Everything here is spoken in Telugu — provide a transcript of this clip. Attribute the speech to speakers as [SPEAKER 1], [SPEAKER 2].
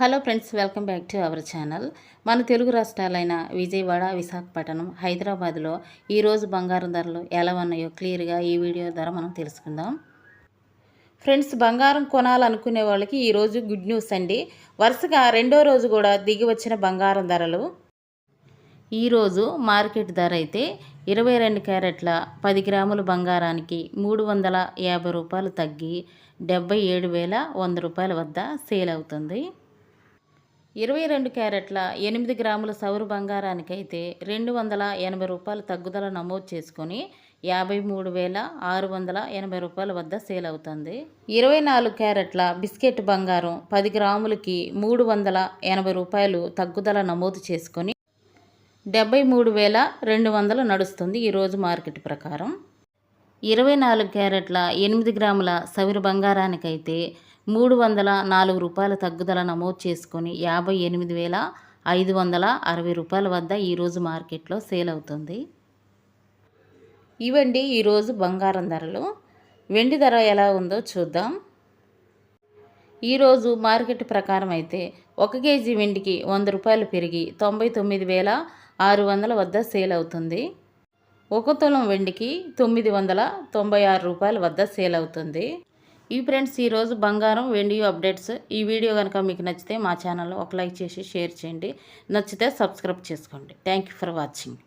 [SPEAKER 1] Hello friends welcome back to our channel. మన తెలుగు రాష్ట్రాలైన విజయవాడ విశాఖపట్నం హైదరాబాద్లో ఈరోజు బంగారం ధరలు ఎలా ఉన్నాయో క్లియర్గా ఈ వీడియో ద్వారా మనం తెలుసుకుందాం. ఫ్రెండ్స్ బంగారం కొనాలనుకునే వాళ్ళకి ఈరోజు గుడ్ న్యూస్ అండి. వరుసగా రెండో రోజు కూడా దిగి వచ్చిన బంగారం ధరలు. ఈరోజు మార్కెట్ ధర అయితే ఇరవై రెండు క్యారెట్ల పది గ్రాముల బంగారానికి మూడు వందల యాభై రూపాయలు తగ్గి డెబ్బై ఏడు వేల వంద రూపాయల వద్ద సేల్ అవుతుంది. ఇరవై రెండు క్యారెట్ల ఎనిమిది గ్రాముల సౌరు బంగారానికైతే రెండు వందల ఎనభై రూపాయలు తగ్గుదల నమోదు చేసుకొని యాభై మూడు వేల ఆరు వందల ఎనభై రూపాయల వద్ద సేల్ అవుతుంది. ఇరవై నాలుగు క్యారెట్ల బిస్కెట్ బంగారం పది గ్రాములకి మూడు వందల ఎనభై రూపాయలు తగ్గుదల నమోదు చేసుకొని డెబ్బై మూడు వేల రెండు వందలు నడుస్తుంది ఈరోజు మార్కెట్ ప్రకారం. ఇరవై నాలుగు క్యారెట్ల ఎనిమిది గ్రాముల సవిరు బంగారానికైతే మూడు వందల నాలుగు రూపాయల తగ్గుదల నమోదు చేసుకొని యాభై ఎనిమిది వేల ఐదు వందల అరవై రూపాయల వద్ద ఈరోజు మార్కెట్లో సేల్ అవుతుంది. ఇవండి ఈరోజు బంగారం ధరలు. వెండి ధర ఎలా ఉందో చూద్దాం. ఈరోజు మార్కెట్ ప్రకారం అయితే ఒక కేజీ వెండికి వంద రూపాయలు పెరిగి తొంభై తొమ్మిది వేల ఆరు వందల వద్ద సేల్ అవుతుంది. ఒక తులం వెండికి తొమ్మిది వందల తొంభై ఆరు రూపాయల వద్ద సేల్ అవుతుంది. ఈ ఫ్రెండ్స్ ఈరోజు బంగారం వెండి అప్డేట్స్ ఈ వీడియో కనుక మీకు నచ్చితే మా ఛానల్లో ఒక లైక్ చేసి షేర్ చేయండి. నచ్చితే సబ్స్క్రైబ్ చేసుకోండి. Thank you for watching.